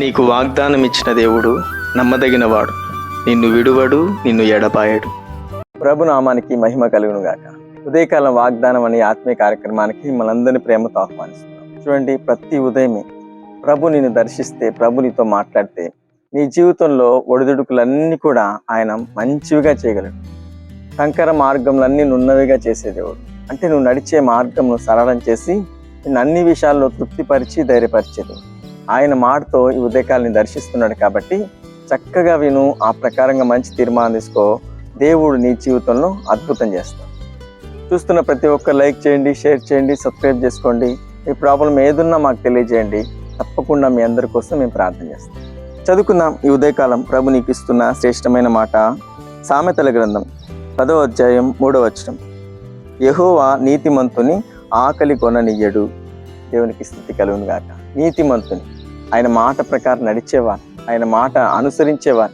నీకు వాగ్దానం ఇచ్చిన దేవుడు నమ్మదగినవాడు. నిన్ను విడువడు నిన్ను ఎడపాయడు ప్రభు నామానికి మహిమ కలుగును గాక. ఉదయకాలం వాగ్దానం అనే ఆత్మీయ కార్యక్రమానికి మనందరినీ ప్రేమతో ఆహ్వానిస్తున్నాం. చూడండి ప్రతి ఉదయమే ప్రభు నిన్ను దర్శిస్తే ప్రభు నీతో మాట్లాడితే నీ జీవితంలో ఒడిదుడుకులన్నీ కూడా ఆయన మంచివిగా చేయగలడు. కంకర మార్గంలన్నీ నున్నవిగా చేసేదేవుడు అంటే నువ్వు నడిచే మార్గంను సరళం చేసి నిన్ను అన్ని విషయాల్లో తృప్తిపరిచి ధైర్యపరిచేది ఆయన మాటతో ఈ ఉదయకాలని దర్శిస్తున్నాడు కాబట్టి చక్కగా విను ఆ ప్రకారంగా మంచి తీర్మానం తీసుకో. దేవుడు నీ జీవితంలో అద్భుతం చేస్తాడు. చూస్తున్న ప్రతి ఒక్క లైక్ చేయండి షేర్ చేయండి సబ్స్క్రైబ్ చేసుకోండి. మీ ప్రాబ్లం ఏదున్నా మాకు తెలియజేయండి. తప్పకుండా మీ అందరి కోసం మేము ప్రార్థన చేస్తాం. చదువుకుందాం ఈ ఉదయకాలం ప్రభు నీకు ఇస్తున్న శ్రేష్టమైన మాట. సామెతల గ్రంథం పదవ అధ్యాయం మూడవ వచనం. యహోవా నీతిమంతుని ఆకలి కొననియ్యడు దేవునికి స్థితి కలుగును గాక నీతిమంతుని. ఆయన మాట ప్రకారం నడిచేవారు. ఆయన మాట అనుసరించేవారు.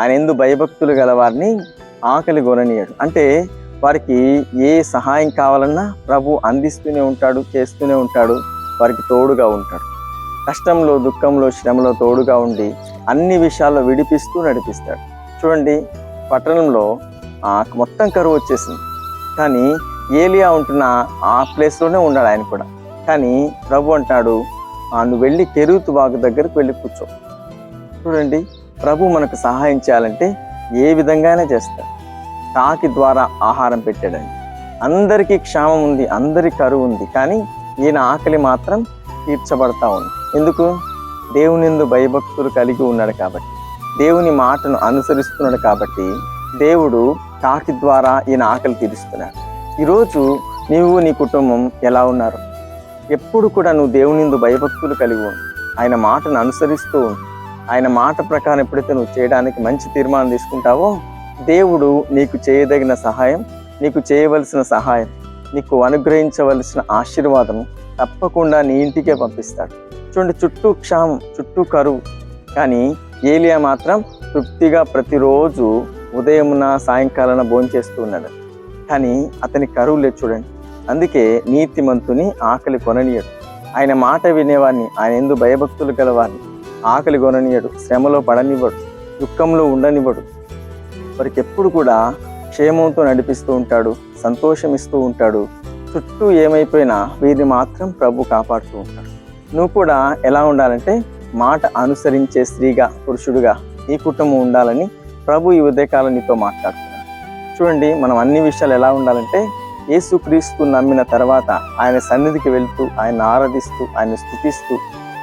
ఆయన ఎందు భయభక్తులు గలవారిని ఆకలి గొననీయడు. అంటే వారికి ఏ సహాయం కావాలన్నా ప్రభు అందిస్తూనే ఉంటాడు చేస్తూనే ఉంటాడు వారికి తోడుగా ఉంటాడు. కష్టంలో దుఃఖంలో శ్రమలో తోడుగా ఉండి అన్ని విషయాల్లో విడిపిస్తూ నడిపిస్తాడు. చూడండి పట్టణంలో మొత్తం కరువు వచ్చేసింది. కానీ ఏలియా ఉంటున్న ఆ ప్లేస్లోనే ఉన్నాడు ఆయన కూడా. కానీ ప్రభు అంటాడు నువ్వు వెళ్ళి కెరూతు వాగు దగ్గరకు వెళ్ళి కూర్చో. చూడండి ప్రభు మనకు సహాయం చేయాలంటే ఏ విధంగానే చేస్తాడు. కాకి ద్వారా ఆహారం పెట్టాడండి. అందరికీ క్షామం ఉంది అందరి కరువు ఉంది కానీ ఈయన ఆకలి మాత్రం తీర్చబడతా ఉంది. ఎందుకు? దేవునిందు భయభక్తులు కలిగి ఉన్నాడు కాబట్టి దేవుని మాటను అనుసరిస్తున్నాడు కాబట్టి దేవుడు కాకి ద్వారా ఈయన ఆకలి తీరుస్తున్నాడు. ఈరోజు నీవు నీ కుటుంబం ఎలా ఉన్నారు? ఎప్పుడు కూడా నువ్వు దేవునిందు భయభక్తులు కలిగి ఉండు. ఆయన మాటను అనుసరిస్తూ ఉండు. ఆయన మాట ప్రకారం ఎప్పుడైతే నువ్వు చేయడానికి మంచి తీర్మానం తీసుకుంటావో దేవుడు నీకు చేయదగిన సహాయం నీకు చేయవలసిన సహాయం నీకు అనుగ్రహించవలసిన ఆశీర్వాదం తప్పకుండా నీ ఇంటికే పంపిస్తాడు. చూడండి చుట్టూ క్షామం చుట్టూ కరువు. కానీ ఏలియా మాత్రం తృప్తిగా ప్రతిరోజు ఉదయమున సాయంకాలం భోంచేస్తూ ఉన్నాడు. కానీ అతని కరువు లేదు చూడండి. అందుకే నీతిమంతుని ఆకలి కొననీయడు. ఆయన మాట వినేవాడిని ఆయన ఎందు భయభక్తులు గలవాడిని ఆకలి కొననీయడు శ్రమలో పడనివ్వడు దుఃఖంలో ఉండనివ్వడు. వారికి ఎప్పుడు కూడా క్షేమంతో నడిపిస్తూ ఉంటాడు సంతోషం ఇస్తూ ఉంటాడు. చుట్టూ ఏమైపోయినా వీరిని మాత్రం ప్రభు కాపాడుతూ ఉంటాడు. నువ్వు కూడా ఎలా ఉండాలంటే మాట అనుసరించే స్త్రీగా పురుషుడుగా నీ కుటుంబం ఉండాలని ప్రభు ఈ ఉదయకాలం నీతో మాట్లాడుతున్నాడు. చూడండి మనం అన్ని విషయాలు ఎలా ఉండాలంటే యేసుక్రీస్తు నమ్మిన తర్వాత ఆయన సన్నిధికి వెళ్తూ ఆయన ఆరాధిస్తూ ఆయన స్థుతిస్తూ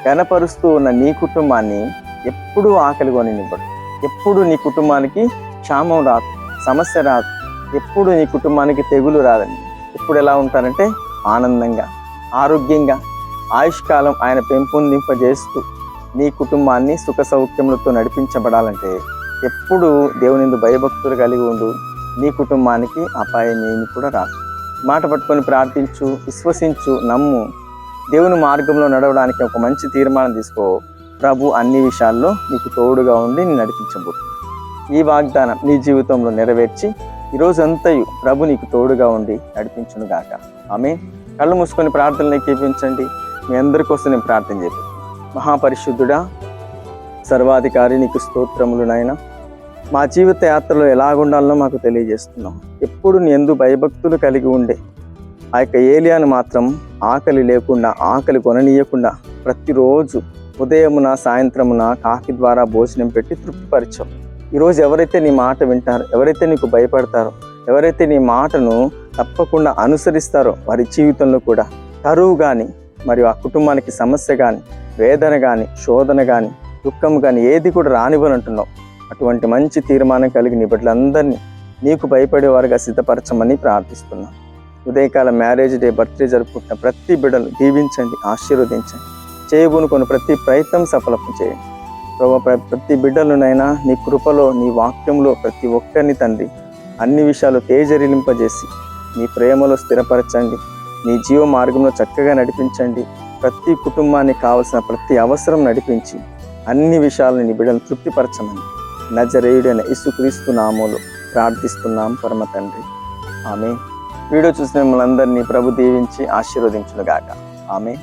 కనపరుస్తూ ఉన్న నీ కుటుంబాన్ని ఎప్పుడూ ఆకలి కొనివ్వడు ఎప్పుడు నీ కుటుంబానికి క్షామం రాదు సమస్య రాదు. ఎప్పుడు నీ కుటుంబానికి తెగులు రాదండి. ఎప్పుడు ఎలా ఉంటారంటే ఆనందంగా ఆరోగ్యంగా ఆయుష్కాలం ఆయన పెంపొందింపజేస్తూ నీ కుటుంబాన్ని సుఖ సౌఖ్యములతో నడిపించబడాలంటే ఎప్పుడు దేవునిందు భయభక్తులు కలిగి ఉండు. నీ కుటుంబానికి అపాయం ఏమి కూడా రాదు. మాట పట్టుకొని ప్రార్థించు విశ్వసించు నమ్ము. దేవుని మార్గంలో నడవడానికి ఒక మంచి తీర్మానం తీసుకో. ప్రభు అన్ని విషయాల్లో నీకు తోడుగా ఉండి నేను నడిపించబోతు ఈ వాగ్దానం నీ జీవితంలో నెరవేర్చి ఈరోజు అంతయు ప్రభు నీకు తోడుగా ఉండి నడిపించును గాక. ఆమె కళ్ళు మూసుకొని ప్రార్థనలు కేపించండి మీ అందరి కోసం నేను ప్రార్థన చేద్దాం మహాపరిశుద్ధుడా సర్వాధికారి నీకు స్తోత్రములు నాయన. మా జీవిత యాత్రలో ఎలాగుండాలనో మాకు తెలియజేస్తున్నాం. ఎప్పుడు ఎందు భయభక్తులు కలిగి ఉండే ఆ యొక్క ఏలియాను మాత్రం ఆకలి లేకుండా ఆకలి కొననీయకుండా ప్రతిరోజు ఉదయమున సాయంత్రమున కాకి ద్వారా భోజనం పెట్టి తృప్తిపరిచాం. ఈరోజు ఎవరైతే నీ మాట వింటారో ఎవరైతే నీకు భయపడతారో ఎవరైతే నీ మాటను తప్పకుండా అనుసరిస్తారో వారి జీవితంలో కూడా కరువు కానీ మరియు ఆ కుటుంబానికి సమస్య కానీ వేదన కానీ శోధన కానీ దుఃఖం కానీ ఏది కూడా రానివ్వనంటున్నావు అటువంటి మంచి తీర్మానం కలిగి నీ బిడ్డలందరినీ నీకు భయపడేవారుగా సిద్ధపరచమని ప్రార్థిస్తున్నాను ఉదయకాల మ్యారేజ్ డే బర్త్డే జరుపుకుంటున్న ప్రతి బిడ్డలు దీవించండి ఆశీర్వదించండి. చేయబూనుకున్న ప్రతి ప్రయత్నం సఫలం చేయండి. ప్రభు ప్రతి బిడ్డలనైనా నీ కృపలో నీ వాక్యంలో ప్రతి ఒక్కరిని తండ్రి అన్ని విషయాలు తేజరిలింపజేసి నీ ప్రేమలో స్థిరపరచండి. నీ జీవ మార్గంలో చక్కగా నడిపించండి. ప్రతి కుటుంబానికి కావలసిన ప్రతి అవసరం నడిపించి అన్ని విషయాలను నీ బిడ్డలను తృప్తిపరచమని నజరేయుడైన ఇసుక్రీస్తు నామములో ప్రార్థిస్తున్నాం. పరమ తండ్రి. ఆమె వీడియో చూసిన మిమ్మల్ని అందరినీ ప్రభు దీవించి ఆశీర్వదించునుగాక. ఆమె